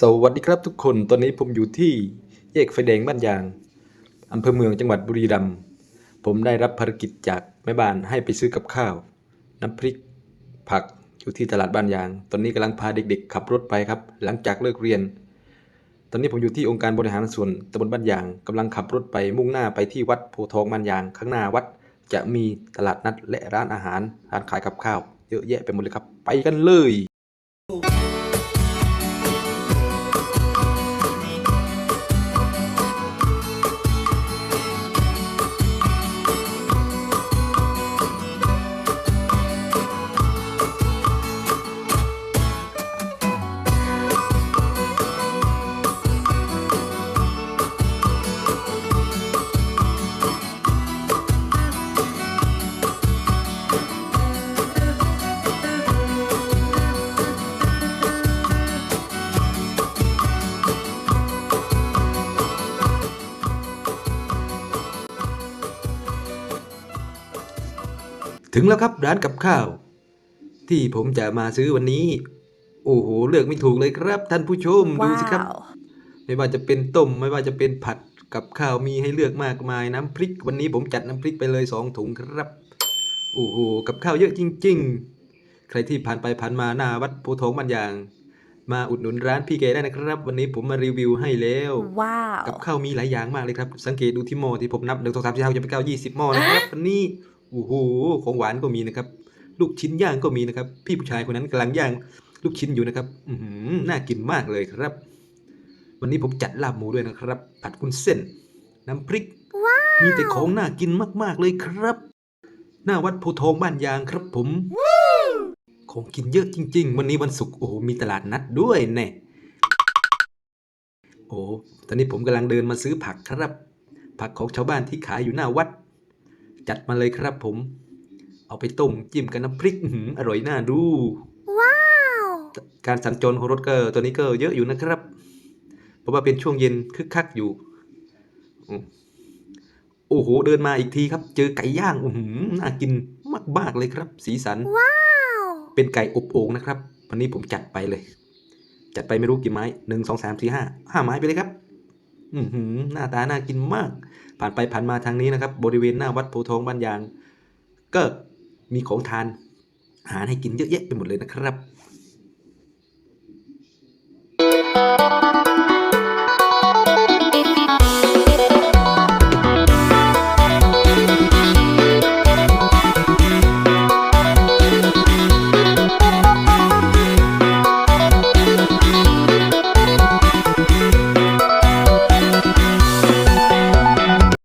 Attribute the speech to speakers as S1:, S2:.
S1: สวัสดีครับทุกคน ตอนนี้ผมอยู่ที่แยกไฟแดงบ้านยาง อำเภอเมืองจังหวัดบุรีรัมย์ ผมได้รับภารกิจจากแม่บ้านให้ไปซื้อกับข้าว น้ำพริก ผัก อยู่ที่ตลาดบ้านยาง ตอนนี้กำลังพาเด็ก ๆ ขับรถไปครับ หลังจากเลิกเรียน ตอนนี้ผมอยู่ที่องค์การบริหารส่วนตำบลบ้านยาง กำลังขับรถไปมุ่งหน้าไปที่วัดโพทองบ้านยาง ข้างหน้าวัดจะมีตลาดนัดและร้านอาหาร ร้านขายกับข้าว เยอะแยะไปหมดเลยครับ ไปกันเลย ถึงแล้วครับร้านกับข้าว ที่ผมจะมาซื้อวันนี้ โอ้โหเลือกไม่ถูกเลยครับ ท่านผู้ชมดูสิครับ
S2: ว้าว
S1: ไม่ว่าจะเป็นต้มไม่ว่าจะเป็นผัดกับข้าวมีให้เลือกมากมายน้ำพริก วันนี้ผมจัดน้ำพริกไปเลยสองถุงครับโอ้โหกับข้าวเยอะจริง ๆ ใครที่ผ่านไปผ่านมาหน้าวัดโพธิ์ทองบ้านยาง มาอุดหนุนร้านพี่แกได้นะครับ วันนี้ผมมารีวิวให้แล้ว
S2: ว้าว
S1: กับข้าวมีหลายอย่างมากเลยครับ สังเกตดูที่หม้อที่ผมนับหนึ่งสองสามสี่ห้าหกเจ็ดแปดเก้ายี่สิบหม้อนะครับวันนี้ โอ้โหของหวานก็มีนะครับ ลูกชิ้นย่างก็มีนะครับ พี่ผู้ชายคนนั้นกำลังย่างลูกชิ้นอยู่นะครับ อือหือน่ากินมากเลยครับ วันนี้ผมจัดลาบหมูด้วยนะครับ ผัดกุ้นเส้น น้ำพริก มีแต่ของน่ากินมากๆเลยครับ หน้าวัดโพธิ์ทองบ้านยางครับผม ของกินเยอะจริง ๆ วันนี้วันศุกร์โอ้โหมีตลาดนัดด้วยแน่โอ้ตอนนี้ผมกำลังเดินมาซื้อผักครับ ผักของชาวบ้านที่ขายอยู่หน้าวัด จัดมาเลยครับผม เอาไปต้มจิ้มกับน้ำพริกอื้อหืออร่อยน่าดู
S2: ว้าว
S1: การสัญจรของรถก็ตัวนี้ก็เยอะอยู่นะครับ เพราะว่าเป็นช่วงเย็นคึกคักอยู่อืมโอ้โห เดินมาอีกทีครับ เจอไก่ย่างอื้อหือน่ากินมากๆเลยครับ สีสัน
S2: ว้าว
S1: เป็นไก่อบโอ่งนะครับ วันนี้ผมจัดไปเลย จัดไปไม่รู้กี่ไม้หนึ่งสองสามสี่ห้าห้าไม้ไปเลยครับ อือหือหน้าตาน่ากินมาก ผ่านไปผ่านมาทางนี้นะครับ บริเวณหน้าวัดโพธิ์ทองบ้านยาง ก็มีของทานอาหารให้กินเยอะแยะไปหมดเลยนะครับ